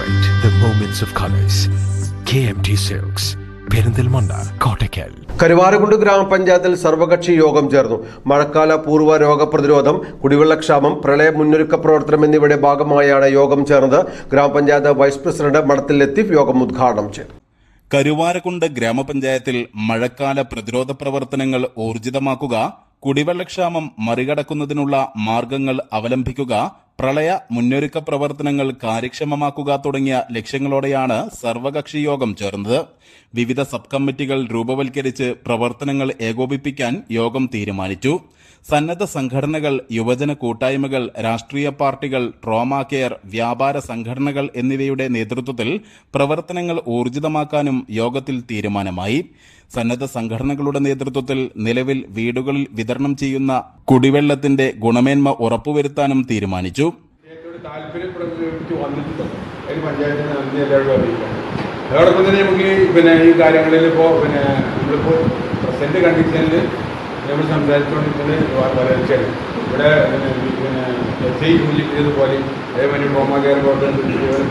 Celebrate the moments of colors. KMT Silks, Perinthalmanna Kottakkal Karuvarakundu ഗ്രാമപഞ്ചായത്തിൽ സർവകക്ഷി യോഗം ചേർന്നു. മഴക്കാല പൂർവ രോഗപ്രതിരോധം കുടിവെള്ളക്ഷാമം പ്രളയ മുന്നൊരുക്ക പ്രവർത്തനം എന്നിവയുടെ ഭാഗമായാണ് യോഗം ചേർന്നത്. ഗ്രാമപഞ്ചായത്ത് വൈസ് പ്രസിഡന്റ് മഠത്തിൽ ലത്തീഫ് യോഗം ഉദ്ഘാടനം ചെയ്തു. കരുവാരകുണ്ട് ഗ്രാമപഞ്ചായത്തിൽ മഴക്കാല പ്രതിരോധ പ്രവർത്തനങ്ങൾ ഊർജിതമാക്കുക കുടിവെള്ളക്ഷാമം മറികടക്കുന്നതിനുള്ള മാർഗങ്ങൾ അവലംബിക്കുക പ്രളയ മുന്നൊരുക്ക പ്രവർത്തനങ്ങൾ കാര്യക്ഷമമാക്കുക തുടങ്ങിയ ലക്ഷ്യങ്ങളോടെയാണ് സർവകക്ഷി യോഗം ചേർന്നത്. വിവിധ സബ് കമ്മിറ്റികൾ രൂപവൽക്കരിച്ച് പ്രവർത്തനങ്ങൾ ഏകോപിപ്പിക്കാൻ യോഗം തീരുമാനിച്ചു. സന്നദ്ധ സംഘടനകൾ യുവജന കൂട്ടായ്മകൾ രാഷ്ട്രീയ പാർട്ടികൾ ട്രോമ കെയർ വ്യാപാര സംഘടനകൾ എന്നിവയുടെ നേതൃത്വത്തിൽ പ്രവർത്തനങ്ങൾ ഊർജിതമാക്കാനും യോഗത്തിൽ തീരുമാനമായി. സന്നദ്ധ സംഘടനകളുടെ നേതൃത്വത്തിൽ നിലവിൽ വീടുകളിൽ വിതരണം ചെയ്യുന്ന കുടിവെള്ളത്തിന്റെ ഗുണമേന്മ ഉറപ്പുവരുത്താനും തീരുമാനിച്ചു. അതോടൊപ്പം തന്നെ നമുക്ക് പിന്നെ ഈ കാര്യങ്ങളിൽ ഇപ്പോൾ പിന്നെ നമ്മളിപ്പോൾ പ്രസന്റ് കണ്ടീഷനിൽ നമ്മൾ സംസാരിച്ചുകൊണ്ടിരിക്കുന്നത് വരൾച്ചയാണ്. ഇവിടെ പിന്നെ എസ് ഐ സൂചിപ്പിച്ചതുപോലെ അതേപോലെ ട്രോമ കെയർ ബോർഡ്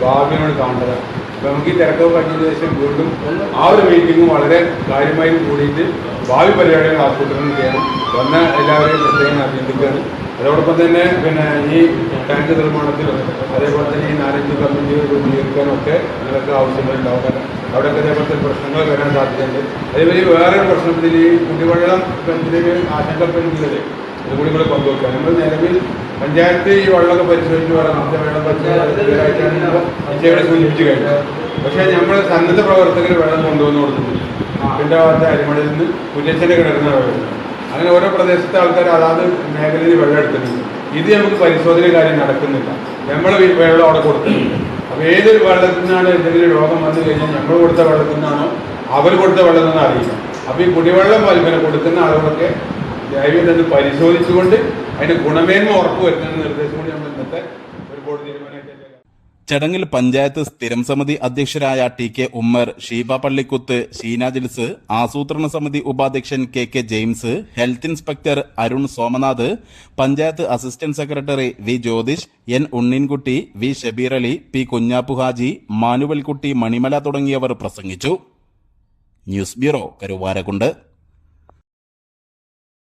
ഭാവിയാണ് കാണേണ്ടത് അപ്പോൾ നമുക്ക് ഈ തിരക്കൊക്കെ കഴിഞ്ഞ ശേഷം വീണ്ടും ആ ഒരു മീറ്റിംഗ് വളരെ കാര്യമായി കൂടിയിട്ട് ഭാവി പരിപാടികൾ ആസൂത്രണം ചെയ്യണം വന്ന എല്ലാവരെയും പ്രത്യേകം അഭിനന്ദിക്കുകയാണ്. അതോടൊപ്പം തന്നെ പിന്നെ ഈ ടാങ്ക് നിർമ്മാണത്തിലും അതേപോലെ തന്നെ ഈ നാലഞ്ച് കമ്മിറ്റി രൂപീകരിക്കാനും ഒക്കെ നിങ്ങൾക്ക് ആവശ്യങ്ങളുണ്ടാവും കാരണം അവിടെയൊക്കെ അതേപോലത്തെ പ്രശ്നങ്ങൾ വരാൻ സാധ്യതയുണ്ട്. അതേപോലെ വേറെ പ്രശ്നത്തിൽ ഈ കുടിവെള്ളം ഇതിന് ആശങ്കപ്പെടുന്നത് കൂടി കൂടെ പങ്കുവെക്കുക നമ്മൾ നിലവിൽ പഞ്ചായത്ത് ഈ വെള്ളമൊക്കെ പരിശോധിച്ച് വേണം നമ്മുടെ വെള്ളം പഞ്ചായത്ത് ഇവിടെ സൂചിപ്പിച്ചു കഴിഞ്ഞു പക്ഷേ നമ്മൾ സന്നദ്ധ പ്രവർത്തകർ വെള്ളം കൊണ്ടുവന്ന് കൊടുക്കുന്നില്ല പിന്നെ ഭാഗത്ത് അരിമണിയിൽ നിന്ന് പുല്ലച്ചന്റെ വെള്ളം അങ്ങനെ ഓരോ പ്രദേശത്തെ ആൾക്കാർ അതാത് മേഖലയിൽ വെള്ളം എടുത്തിട്ടുണ്ട്. ഇത് നമുക്ക് പരിശോധന കാര്യം നടക്കുന്നില്ല. നമ്മൾ വെള്ളം അവിടെ കൊടുക്കുന്നുണ്ട് അപ്പോൾ ഏതൊരു വെള്ളത്തിൽ നിന്നാണ് എന്തെങ്കിലും രോഗം വന്നു കഴിഞ്ഞാൽ നമ്മൾ കൊടുത്ത വെള്ളത്തിൽ നിന്നാണോ അവർ കൊടുത്ത വെള്ളം നിന്ന് അറിയില്ല അപ്പോൾ ഈ കുടിവെള്ളം പിന്നെ കൊടുക്കുന്ന ആളുകളൊക്കെ ജൈവം തന്നെ പരിശോധിച്ചുകൊണ്ട് അതിന്റെ ഗുണമേന്മ ഉറപ്പുവരുത്തുന്ന നിർദ്ദേശം കൂടി നമ്മൾ ഇന്നത്തെ ഒരു ബോർഡ് തീരുമാനമായിട്ട് ചടങ്ങിൽ പഞ്ചായത്ത് സ്ഥിരം സമിതി അധ്യക്ഷരായ ടി കെ ഉമ്മർ ഷീബ പള്ളിക്കുത്ത് ഷീന ജിൽസ് ആസൂത്രണ സമിതി ഉപാധ്യക്ഷൻ K K James health inspector Arun Somanath panchayat assistant secretary V Jyothish N Unninkutty V Shabeer Ali P Kunhappu Haji Manuelkutty Manimala തുടങ്ങിയവർ പ്രസംഗിച്ചു. News bureau Karuvarakundu